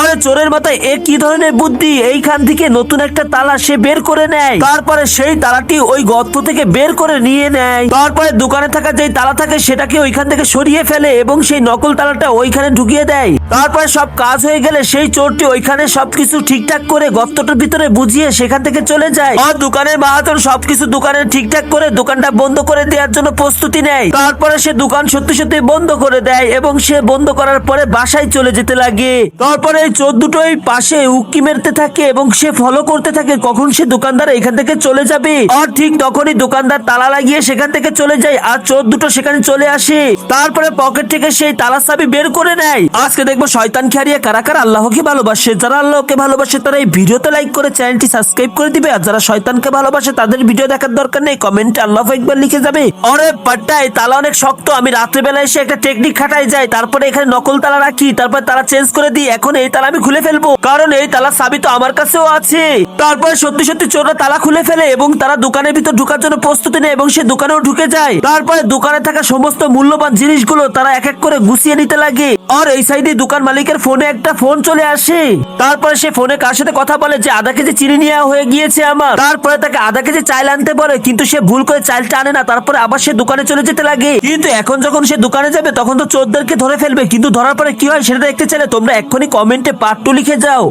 আরে চোরের মাথায় এ কি ধরনের বুদ্ধি? এইখান থেকে নতুন একটা তালা সে বের করে নেয়। তারপরে সেই তালাটি ওই গর্ত থেকে বের করে নিয়ে নেয়। তারপরে দোকানে থাকা যেই তালা থাকে, সেটাকে ওইখান থেকে সরিয়ে ফেলে এবং সেই নকল তালাটা ওইখানে ঢুকিয়ে দেয়। তারপরে সব কাজ হয়ে গেলে সেই চোরটি ওইখানে সবকিছু ঠিকঠাক করে গর্তটার ভিতরে বুঝিয়ে সেখান থেকে চলে যায়। আর দোকানের মাহাজন সবকিছু দোকানে ঠিকঠাক করে দোকানটা বন্ধ করে দেওয়ার জন্য প্রস্তুতি নেয়। তারপরে সে দোকান সত্যি সত্যি বন্ধ করে দেয় এবং সে বন্ধ করার পরে বাসায় চলে যেতে লাগে। তারপরে এই চোর দুটোই পাশে উক্কি মেরতে থাকে এবং সে ফলো করতে থাকে। কখন সে দোকানদার এখান থেকে চলে যাবে? আর ঠিক তখনই দোকানদার তালা লাগিয়ে সেখান থেকে চলে যায় আর চোর দুটো সেখানে চলে আসে। তারপরে পকেট থেকে সেই তালা চাবি বের করে নেয়। আজকে দেখব শয়তান খেয়ারিয়ে কারা কারা আল্লাহকে ভালোবাসে। যারা আল্লাহকে ভালোবাসে, তারা এই ভিডিওতে লাইক করে চ্যানেলটি সাবস্ক্রাইব করে দিবে। আর যারা শয়তানকে ভালোবাসে, তাদের ভিডিও দেখার দরকার নেই। কমেন্টে আল্লাহ একবার লিখে যাবে। অরে পাট্টাই তালা অনেক শক্ত। আমি রাত্রেবেলা এসে একটা টেকনিক খাটাই যাই। তারপরে এখানে নকল তালা রাখি। তারপর তারা চেঞ্জ করে দিই। এখন এই তালা আমি খুলে ফেলব। কারণ এই তালা চাবি তো আমার কাছেও আছে। তারপরে সত্যি সত্যি চোররা তালা খুলে ফেলে এবং তারা দোকানের ভিতর ঢুকার জন্য প্রস্তুতি নেয় এবং সে দোকানেও ঢুকে যায়। তারপরে দোকানে থাকা সমস্ত মূল্যবান জিনিসগুলো তারা এক এক করে গুছিয়ে নিতে লাগে। আর এই সাইডে দোকান মালিকের ফোনে একটা ফোন চলে আসে। তারপরে সে ফোনে কার সাথে কথা বলে যে আধা কেজি চিনি নেওয়া হয়ে গিয়েছে আমার। তারপরে তাকে আধা কেজি চাল আনতে বলে, কিন্তু সে ভুল করে চালটা আনে না। তারপরে আবার সে দোকানে চলে যেতে লাগে। কিন্তু এখন যখন সে দোকানে যাবে, তখন তো চোরদেরকে ধরে ফেলবে। কিন্তু ধরার পরে কি হয় সেটা দেখতে চাইলে তোমরা এক্ষুনি কমেন্টে পার্ট টু লিখে যাও।